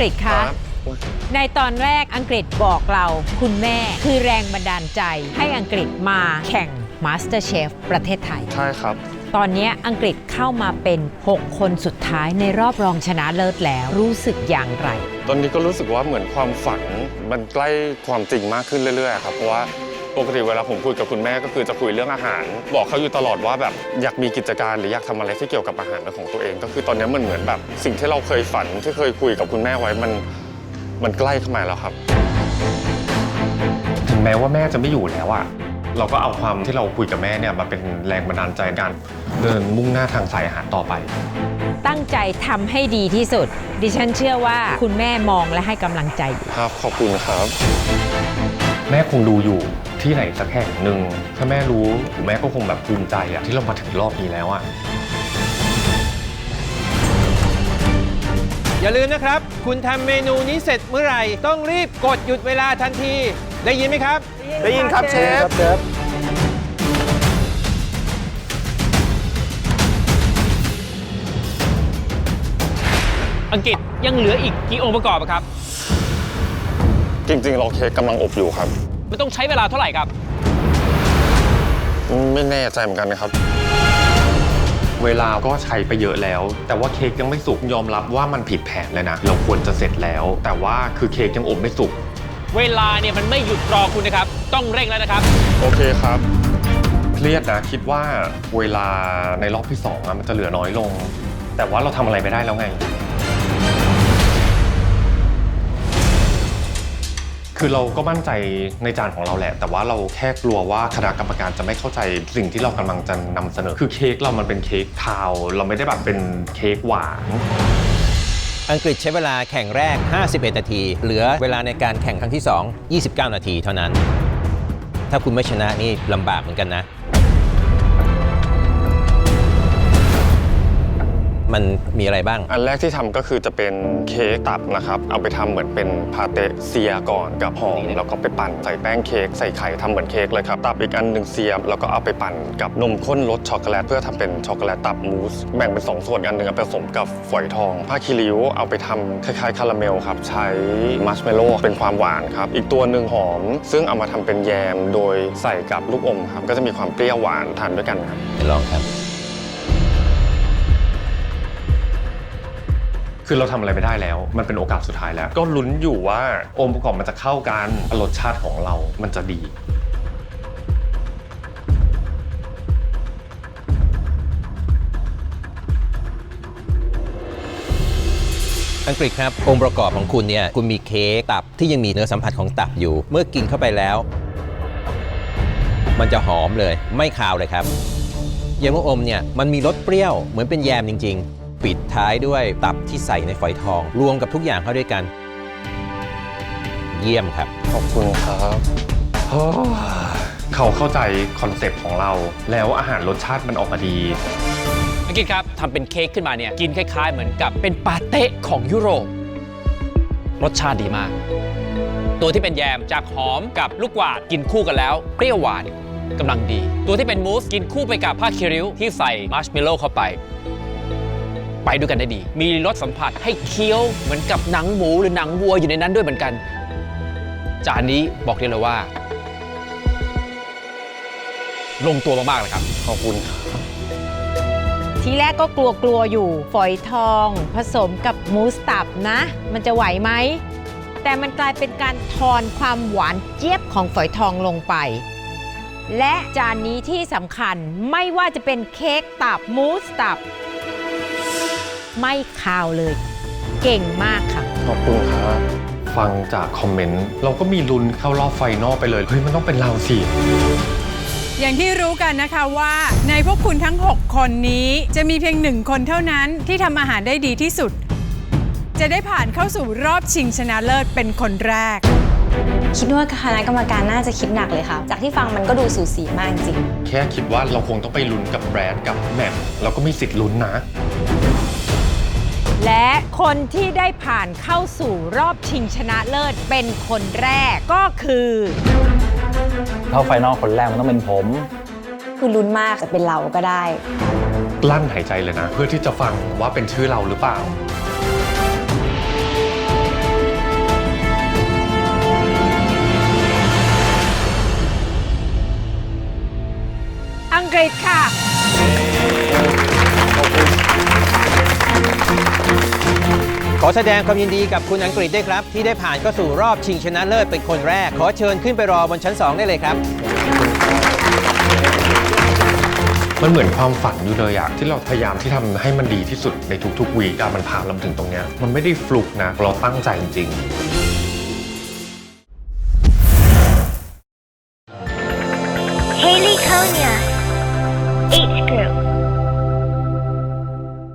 กฤษคคะรับในตอนแรกอังกฤษบอกเราคุณแม่คือแรงบันดาลใจให้อังกฤษมาแข่ง MasterChef ประเทศไทย ใช่ครับ ตอนนี้อังกฤษเข้ามาเป็น 6 คนสุดท้ายในรอบรองชนะเลิศแล้วรู้สึกอย่างไร ตอนนี้ก็รู้สึกว่าเหมือนความฝันมันใกล้ความจริงมากขึ้นเรื่อยๆครับเพราะว่า ปกติเวลาผมคุยกับคุณแม่ก็คือจะคุยเรื่องอาหาร บอกเขาอยู่ตลอดว่าแบบอยากมีกิจการหรืออยากทำอะไรที่เกี่ยวกับอาหารเป็นของตัวเอง ก็คือตอนนี้มันเหมือนแบบ สิ่งที่เราเคยฝันที่เคยคุยกับคุณแม่ไว้มันมันใกล้เข้ามาแล้วครับ ถึงแม้ว่าแม่จะไม่อยู่แล้วอะเราก็เอาความที่เราคุยกับแม่เนี่ยมาเป็นแรงบันดาลใจในการเดินมุ่งหน้าทางสายอาหารต่อไป ตั้งใจทำให้ดีที่สุด ดิฉันเชื่อว่าคุณแม่มองและให้กำลังใจอยู่ครับขอบคุณครับ แม่คงดูอยู่ ที่ไหนสักแห่งหนึ่งถ้าแม่รู้แม่ก็คงแบบภูมิใจอะที่เรามาถึงรอบนี้แล้วอะ อย่าลืมนะครับ คุณทำเมนูนี้เสร็จเมื่อไหร่ ต้องรีบกดหยุดเวลาทันที ได้ยินไหมครับ ได้ยินครับเชฟ อังกฤษยังเหลืออีกกี่องค์ประกอบอะครับ จริงๆ เราเค้กกำลังอบอยู่ครับ มันต้องใช้เวลาเท่าไหร่ครับ ไม่แน่ใจเหมือนกันนะครับ เวลาก็ใช้ไปเยอะแล้ว แต่ว่าเค้กยังไม่สุกยอมรับว่ามันผิดแผนเลยนะ เราควรจะเสร็จแล้ว แต่ว่าคือเค้กยังอบไม่สุก เวลาเนี่ยมันไม่หยุดรอคุณนะครับ ต้องเร่งแล้วนะครับ โอเคครับ เครียดนะคิดว่าเวลาในรอบที่สองอะมันจะเหลือน้อยลง แต่ว่าเราทำอะไรไม่ได้แล้วไง คือเราก็มั่นใจในจานของเราแหละ แต่ว่าเราแค่กลัวว่าคณะกรรมการจะไม่เข้าใจสิ่งที่เรากำลังจะนำเสนอ คือเค้กเรามันเป็นเค้กคาว เราไม่ได้แบบเป็นเค้กหวาน อังกฤษใช้เวลาแข่งแรก 51 นาที เหลือเวลาในการแข่งครั้งที่ 2 29 นาทีเท่านั้น ถ้าคุณไม่ชนะนี่ลำบากเหมือนกันนะ มันมีอะไรบ้าง อันแรกที่ทำก็คือจะเป็นเค้กตับนะครับ เอาไปทำเหมือนเป็นพาเตเซียก่อนกับหอมแล้วก็ไปปั่นใส่แป้งเค้กใส่ไข่ทำเหมือนเค้กเลยครับ ตับอีกอันหนึ่งเสียบแล้วก็เอาไปปั่นกับนมข้นรสช็อกโกแลตเพื่อทำเป็นช็อกโกแลตตับมูสแบ่งเป็นสองส่วนอันหนึ่งเอาไปผสมกับฝอยทองผ้าคีริ้วเอาไปทำคล้ายๆคาราเมลครับใช้มัชเมลโล่เป็นความหวานครับอีกตัวหนึ่งหอม ซึ่งเอามาทำเป็นแยมโดยใส่กับลูกอมครับก็จะมีความเปรี้ยวหวานทานด้วยกันครับลองครับ คือเราทำอะไรไม่ได้แล้ว มันเป็นโอกาสสุดท้ายแล้ว ก็ลุ้นอยู่ว่าองค์ประกอบมันจะเข้ากันรสชาติของเรา มันจะดี อังกฤษครับ องค์ประกอบของคุณเนี่ย คุณมีเค้กตับที่ยังมีเนื้อสัมผัสของตับอยู่ เมื่อกินเข้าไปแล้ว มันจะหอมเลย ไม่คาวเลยครับ เยมลูกอมเนี่ย มันมีรสเปรี้ยวเหมือนเป็นแยมจริง ๆ ปิดท้ายด้วยตับที่ใส่ในฝอยทอง รวมกับทุกอย่างเข้าด้วยกัน เยี่ยมครับ ขอบคุณครับโอ้เขาเข้าใจคอนเซปต์ของเรา แล้วอาหารรสชาติมันออกมาดีอังกฤษครับทำเป็นเค้กขึ้นมาเนี่ยกินคล้าย ๆ เหมือนกับเป็นปาเต้ของยุโรป รสชาติดีมาก ตัวที่เป็นแยมจากหอมกับลูกกวาดกินคู่กันแล้ว เปรี้ยวหวานกำลังดี ตัวที่เป็นมูสกินคู่ไปกับผ้าคิริ้วที่ใส่มาร์ชเมลโล่เข้าไป ไปด้วยกันได้ดี มีรสสัมผัสให้เคี้ยวเหมือนกับหนังหมูหรือหนังวัวอยู่ในนั้นด้วยเหมือนกัน จานนี้บอกได้เลยว่า ลงตัวมากๆเลยครับ ขอบคุณครับทีแรกก็กลัวกลัวๆอยู่ ฝอยทอง ผสมกับมูสตับนะ มันจะไหวไหม แต่มันกลายเป็นการทอนความหวานเจี๊ยบของฝอยทองลงไป และจานนี้ที่สำคัญไม่ว่าจะเป็นเค้กตับมูสตับ ไม่คาวเลย เก่งมากค่ะ ขอบคุณครับฟังจากคอมเมนต์ เราก็มีลุ้นเข้ารอบไฟนอลไปเลย เฮ้ย มันต้องเป็นเราสิ อย่างที่รู้กันนะคะว่าในพวกคุณทั้ง 6 คนนี้จะมีเพียงหนึ่งคนเท่านั้นที่ทำอาหารได้ดีที่สุด จะได้ผ่านเข้าสู่รอบชิงชนะเลิศเป็นคนแรก คิดว่าคณะกรรมการน่าจะคิดหนักเลยค่ะ จากที่ฟังมันก็ดูสูสีมากจริง แค่คิดว่าเราคงต้องไปลุ้นกับแบรดกับแหม่มเราก็มีสิทธิ์ลุ้นนะ และคนที่ได้ผ่านเข้าสู่รอบชิงชนะเลิศเป็นคนแรกก็คือ เข้าไฟนอลคนแรกมันต้องเป็นผม คือลุ้นมากจะเป็นเราก็ได้กลั้นหายใจเลยนะ เพื่อที่จะฟังว่าเป็นชื่อเราหรือเปล่า ขอแสดงความยินดีกับคุณอังกฤษด้วยครับ ที่ได้ผ่านเข้าสู่รอบชิงชนะเลิศเป็นคนแรก ขอเชิญขึ้นไปรอบนชั้น 2 ได้เลยครับ มันเหมือนความฝันอยู่เลยอะที่เราพยายามที่ทำให้มันดีที่สุดในทุกๆวีกอะมันผ่าเรามาถึงตรงเนี้ยมันไม่ได้ฟลุกนะเราตั้งใจจริงๆ